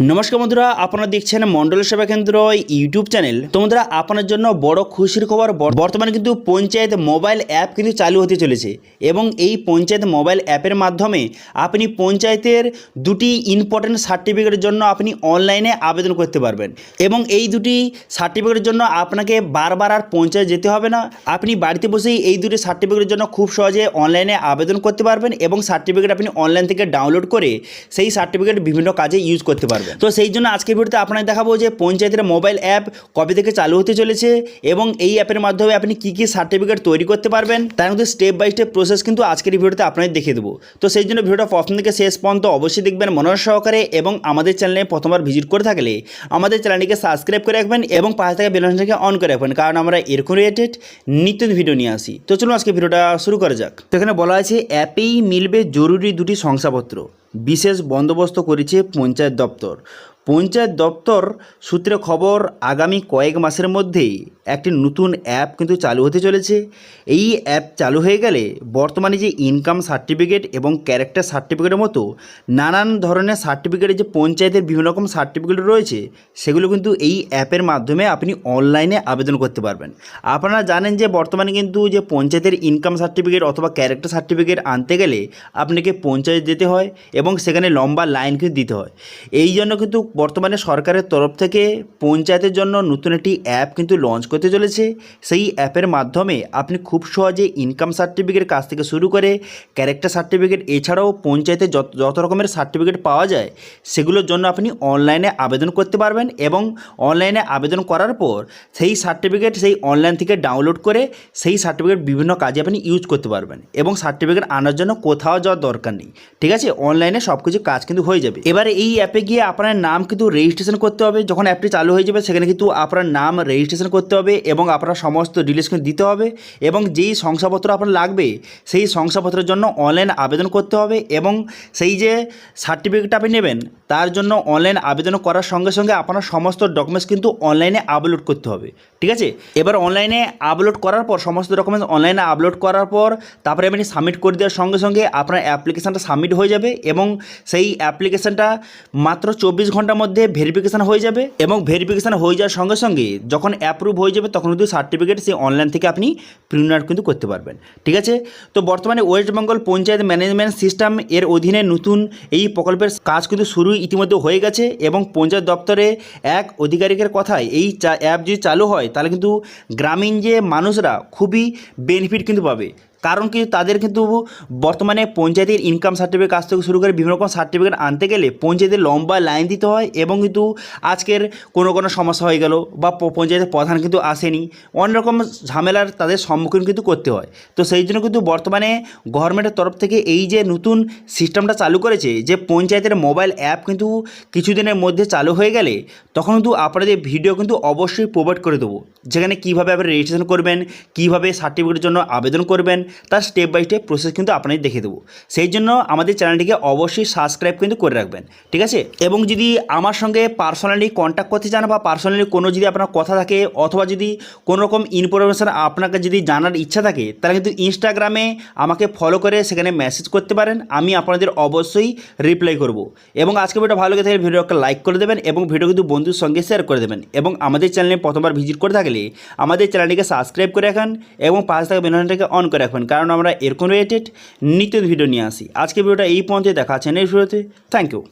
নমস্কার বন্ধুরা, আপনারা দেখছেন মন্ডল সেবা কেন্দ্র ইউটিউব চ্যানেল। তো বন্ধুরা আপনার জন্য বড় খুশির খবর বর্তমানে কিন্তু পঞ্চায়েত মোবাইল অ্যাপ কিন্তু চালু হতে চলেছে এবং এই পঞ্চায়েত মোবাইল অ্যাপের মাধ্যমে আপনি পঞ্চায়েতের দুটি ইম্পর্টেন্ট সার্টিফিকেটের জন্য আপনি অনলাইনে আবেদন করতে পারবেন এবং এই দুটি সার্টিফিকেটের জন্য আপনাকে বারবার আর পঞ্চায়েত যেতে হবে না। আপনি বাড়িতে বসেই এই দুটি সার্টিফিকেটের জন্য খুব সহজে অনলাইনে আবেদন করতে পারবেন এবং সার্টিফিকেট আপনি অনলাইন থেকে ডাউনলোড করে সেই সার্টিফিকেট বিভিন্ন কাজে ইউজ করতে পারবেন। তো সেই জন্য আজকের ভিডিওতে আপনাকে দেখাবো যে পঞ্চায়েতের মোবাইল অ্যাপ কবে থেকে চালু হতে চলেছে এবং এই অ্যাপের মাধ্যমে আপনি কী কী সার্টিফিকেট তৈরি করতে পারবেন, তার মধ্যে স্টেপ বাই স্টেপ প্রসেস কিন্তু আজকের ভিডিওতে আপনাদের দেখিয়ে দেবো। তো সেই জন্য ভিডিওটা প্রথম থেকে শেষ পর্যন্ত অবশ্যই দেখবেন মনোযোগ সহকারে এবং আমাদের চ্যানেলে প্রথমবার ভিজিট করে থাকলে আমাদের চ্যানেলটিকে সাবস্ক্রাইব করে রাখবেন এবং পাশে থাকা বেলনটাকে অন করে রাখবেন, কারণ আমরা এরকম রিলেটেড নিত্য ভিডিও নিয়ে আসি। তো চলুন আজকে ভিডিওটা শুরু করা যাক। তো এখানে বলা আছে অ্যাপেই মিলবে জরুরি দুটি শংসাপত্র। বিশেষ বন্দোবস্ত করেছে পঞ্চায়েত দপ্তর। পঞ্চায়েত দপ্তর সূত্রে খবর, আগামী কয়েক মাসের মধ্যেই একটি নতুন অ্যাপ কিন্তু চালু হতে চলেছে। এই অ্যাপ চালু হয়ে গেলে বর্তমানে যে ইনকাম সার্টিফিকেট এবং ক্যারেক্টার সার্টিফিকেটের মতো নানান ধরনের সার্টিফিকেটের যে পঞ্চায়েতের বিভিন্ন রকম সার্টিফিকেট রয়েছে, সেগুলো কিন্তু এই অ্যাপের মাধ্যমে আপনি অনলাইনে আবেদন করতে পারবেন। আপনারা জানেন যে বর্তমানে কিন্তু যে পঞ্চায়েতের ইনকাম সার্টিফিকেট অথবা ক্যারেক্টার সার্টিফিকেট আনতে গেলে আপনাকে পঞ্চায়েত যেতে হয় এবং সেখানে লম্বা লাইন কিন্তু দিতে হয়। এই জন্য কিন্তু বর্তমানে সরকারের তরফ থেকে পঞ্চায়েতের জন্য নতুন একটি অ্যাপ কিন্তু লঞ্চ করতে চলেছে। সেই অ্যাপের মাধ্যমে আপনি খুব সহজে ইনকাম সার্টিফিকেট কাছ থেকে শুরু করে ক্যারেক্টার সার্টিফিকেট এছাড়াও পঞ্চায়েতে যত যত রকমের সার্টিফিকেট পাওয়া যায়, সেগুলোর জন্য আপনি অনলাইনে আবেদন করতে পারবেন এবং অনলাইনে আবেদন করার পর সেই সার্টিফিকেট সেই অনলাইন থেকে ডাউনলোড করে সেই সার্টিফিকেট বিভিন্ন কাজে আপনি ইউজ করতে পারবেন এবং সার্টিফিকেট আনার জন্য কোথাও যাওয়ার দরকার নেই। ঠিক আছে? অনলাইনে সব কিছু কাজ কিন্তু হয়ে যাবে। এবারে এই অ্যাপে গিয়ে আপনার নাম কিন্তু রেজিস্ট্রেশন করতে হবে। যখন অ্যাপটি চালু হয়ে যাবে, সেখানে কিন্তু আপনার নাম রেজিস্ট্রেশন করতে হবে এবং আপনার সমস্ত ডিটেলস কিন্তু দিতে হবে এবং যেই শংসাপত্র আপনার লাগবে, সেই শংসাপত্রের জন্য অনলাইন আবেদন করতে হবে এবং সেই যে সার্টিফিকেটটা আপনি নেবেন, তার জন্য অনলাইন আবেদন করার সঙ্গে সঙ্গে আপনার সমস্ত ডকুমেন্টস কিন্তু অনলাইনে আপলোড করতে হবে। ঠিক আছে? এবার অনলাইনে আপলোড করার পর, সমস্ত ডকুমেন্টস অনলাইনে আপলোড করার পর, তারপরে আপনি সাবমিট করে দেওয়ার সঙ্গে সঙ্গে আপনার অ্যাপ্লিকেশানটা সাবমিট হয়ে যাবে এবং সেই অ্যাপ্লিকেশানটা মাত্র চব্বিশ ঘণ্টার মধ্যে ভেরিফিকেশান হয়ে যাবে এবং ভেরিফিকেশান হয়ে যাওয়ার সঙ্গে সঙ্গে যখন অ্যাপ্রুভ হয়ে যাবে, তখন কিন্তু সার্টিফিকেট সেই অনলাইন থেকে আপনি প্রিন্ট আউট কিন্তু করতে পারবেন। ঠিক আছে? তো বর্তমানে ওয়েস্ট বেঙ্গল পঞ্চায়েত ম্যানেজমেন্ট সিস্টেম এর অধীনে নতুন এই প্রকল্পের কাজ কিন্তু শুরু ইতিমধ্যে হয়ে গেছে এবং পঞ্চায়েত দপ্তরে এক আধিকারিকের কথায় এই অ্যাপ যদি চালু হয়, তাহলে কিন্তু গ্রামীণ যে মানুষরা খুবই বেনিফিট কিন্তু পাবে। কারণ কিন্তু তাদের কিন্তু বর্তমানে পঞ্চায়েতের ইনকাম সার্টিফিকেট কাছ থেকে শুরু করে বিভিন্ন রকম সার্টিফিকেট আনতে গেলে পঞ্চায়েতের লম্বা লাইন দিতে হয় এবং কিন্তু আজকের কোনো কোনো সমস্যা হয়ে গেল বা পঞ্চায়েতের প্রধান কিন্তু আসেনি। অনেক রকম ঝামেলার তাদের সম্মুখীন কিন্তু করতে হয়। তো সেই জন্য কিন্তু বর্তমানে গভর্নমেন্টের তরফ থেকে এই যে নতুন সিস্টেমটা চালু করেছে, যে পঞ্চায়েতের মোবাইল অ্যাপ কিন্তু কিছুদিনের মধ্যে চালু হয়ে গেলে তখন কিন্তু আপনাদের ভিডিও কিন্তু অবশ্যই প্রোভাইড করে দেবো। যেখানে কীভাবে আপনি রেজিস্ট্রেশন করবেন, কীভাবে সার্টিফিকেটের জন্য আবেদন করবেন তার স্টেপ বাই স্টেপ প্রসেস কিন্তু আপনাদের দেখে দেবো। সেই জন্য আমাদের চ্যানেলটিকে অবশ্যই সাবস্ক্রাইব কিন্তু করে রাখবেন, ঠিক আছে? এবং যদি আমার সঙ্গে পার্সোনালি কন্ট্যাক্ট করতে চান বা পার্সোনালি কোনো যদি আপনার কথা থাকে অথবা যদি কোনো রকম ইনফরমেশান আপনাকে যদি জানার ইচ্ছা থাকে, তাহলে কিন্তু ইনস্টাগ্রামে আমাকে ফলো করে সেখানে মেসেজ করতে পারেন, আমি আপনাদের অবশ্যই রিপ্লাই করব। এবং আজকে ভিডিও ভালো লেগে থাকলে ভিডিওকে লাইক করে দেবেন এবং ভিডিও কিন্তু বন্ধুর সঙ্গে শেয়ার করে দেবেন। এবং আমাদের চ্যানেলে প্রথমবার ভিজিট করে থাকলে আমাদের চ্যানেলটিকে সাবস্ক্রাইব করে রাখেন এবং পাশে থাকা বেলনটাকে অন করে রাখবেন কারণ আমরা এরকম রিলেটেড নিত্য ভিডিও নিয়ে আসি। আজকে ভিডিওটা এই পর্যন্ত দেখা আছে নেক্সট ভিডিওতে থ্যাংক ইউ